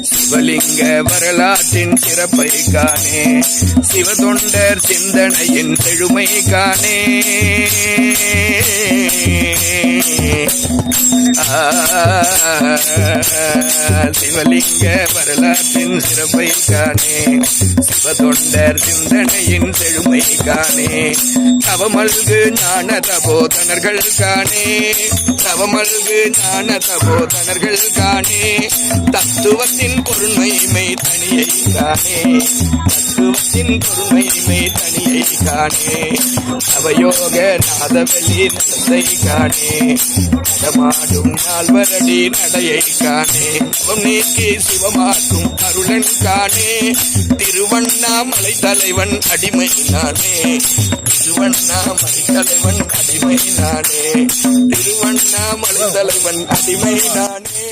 சிவலிங்க வரலாற்றின் சிறப்பை காணே. சிவதொண்டர் சிந்தனையின் செழுமை காணே. சிவலிங்க வரலாற்றின் சிறப்பை காணே. சிவதொண்டர் சிந்தனையின் செழுமை காணே. தவமல்கு ஞான தபோதனர்கள் காணே. தவமல்கு ஞான தபோதனர்கள் காணே. தத்துவத்தின் பொருண்மைமை தனியை காணே. தத்துவத்தின் பொருண்மைமை தனியை காணே. அவயோக நாதவெளி நடத்தை காணே. நடமாடும் நால்வரடி நடையை காணே. அவம் நீக்கி சிவமாக்கும் அருளன் காணே. திருவண்ணாமலை தலைவன் அடிமை நானே திருவண்ணாமலை தலைவன் அடிமை நானே திருவண்ணாமலை தலைவன் அடிமை நானே